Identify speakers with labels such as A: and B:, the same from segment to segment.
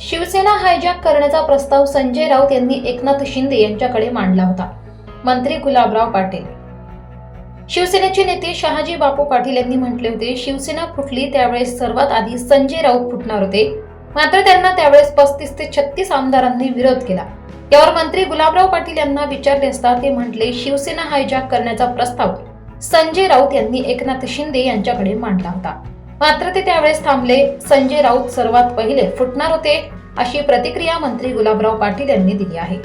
A: Shiv Sena hijack करण्याचा प्रस्ताव संजय राऊत यांनी एकनाथ शिंदे यांच्याकडे मांडला होता. मंत्री गुलाबराव पाटील. शिवसेनेचे नेते शहाजी बापू पाटील यांनी म्हटले होते शिवसेना फुटली त्यावेळेस सर्वात आधी संजय राऊत फुटणार होते. मात्र त्यांना त्यावेळेस पस्तीस ते छत्तीस आमदारांनी विरोध केला. यावर मंत्री गुलाबराव पाटील यांना विचारले असता ते म्हटले शिवसेना हायजॅक करण्याचा प्रस्ताव संजय राऊत यांनी एकनाथ शिंदे यांच्याकडे मांडला होता. मात्र ते त्यावेळेस थांबले. संजय राऊत सर्वात पहिले फुटणार होते अशी प्रतिक्रिया मंत्री गुलाबराव पाटील यांनी दिली आहे.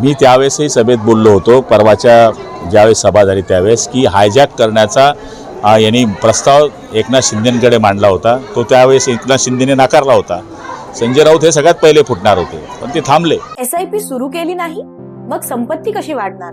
B: मी त्यावेळेसही सभेत बोललो होतो परवाच्या ज्यावेळेस सभा झाली त्यावेळेस की हायजॅक करण्याचा यांनी प्रस्ताव एकनाथ शिंदेकडे मांडला होता. तो त्यावेळेस एकनाथ शिंदेने नाकारला होता. संजय राऊत हे सगळ्यात पहिले फुटणार होते पण ते थांबले.
C: एस आय पी सुरू केली नाही मग संपत्ती कशी वाढणार?